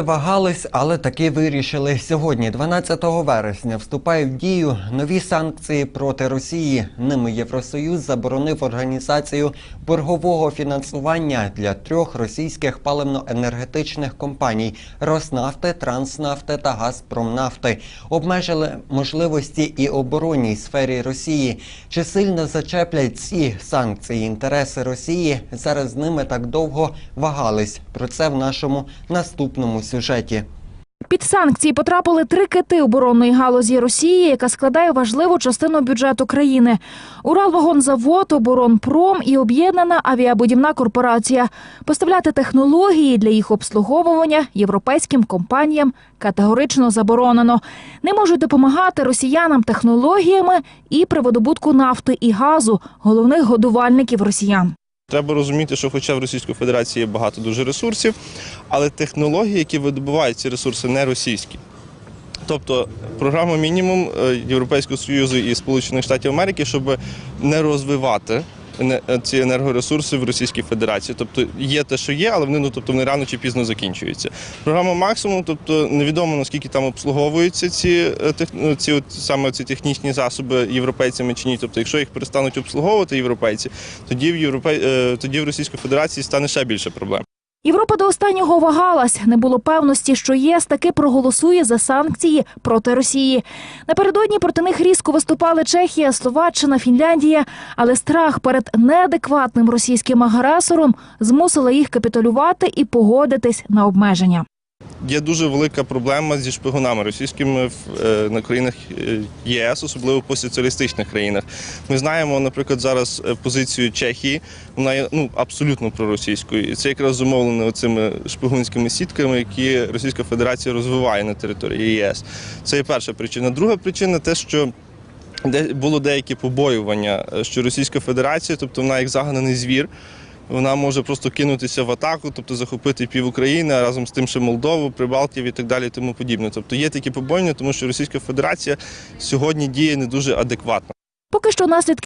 Вагались, але таки вирішили. Сьогодні, 12 вересня, вступають в дію нові санкції проти Росії. Ними Євросоюз заборонив організацію боргового фінансування для трьох російських паливно-енергетичних компаній Роснафти, Транснафти та Газпромнафти. Обмежили можливості і оборонній сфері Росії. Чи сильно зачеплять ці санкції інтереси Росії? Зараз з ними так довго вагались. Про це в нашому наступному сюжеті. Під санкції потрапили три кити оборонної галузі Росії, яка складає важливу частину бюджету країни. Уралвагонзавод, Оборонпром і об'єднана авіабудівна корпорація. Поставляти технології для їх обслуговування європейським компаніям категорично заборонено. Не можуть допомагати росіянам технологіями і при видобутку нафти і газу, головних годувальників росіян. Треба розуміти, що хоча в Російської Федерації є багато дуже ресурсів, але технології, які видобувають ці ресурси, не російські. Тобто програма мінімум е, Європейського Союзу і Сполучених Штатів Америки, щоб не розвивати ці енергоресурси в Російській Федерації. Тобто є те, що є, але вони ну, тобто, вони рано чи пізно закінчуються. Програма максимум, тобто невідомо наскільки там обслуговуються ці, е, ну, ці саме ці технічні засоби європейцями чи ні. Тобто, якщо їх перестануть обслуговувати європейці, тоді в Європе... е, тоді в Російській Федерації стане ще більше проблем. Європа до останнього вагалась. Не було певності, що ЄС таки проголосує за санкції проти Росії. Напередодні проти них різко виступали Чехія, Словаччина, Фінляндія. Але страх перед неадекватним російським агресором змусила їх капітулювати і погодитись на обмеження. Є дуже велика проблема зі шпигунами російськими е, на країнах е, ЄС, особливо в постсоціалістичних країнах. Ми знаємо, наприклад, зараз е, позицію Чехії. Вона є ну абсолютно проросійською, і це якраз зумовлено цими шпигунськими сітками, які Російська Федерація розвиває на території ЄС. Це є перша причина. Друга причина те, що було деякі побоювання, що Російська Федерація, тобто вона як загнаний звір. Вона може просто кинутися в атаку, тобто захопити пів України, а разом з тим ще Молдову, Прибалтів і так далі, тому подібне. Тобто є такі побоювання, тому що Російська Федерація сьогодні діє не дуже адекватно. Поки що наслідки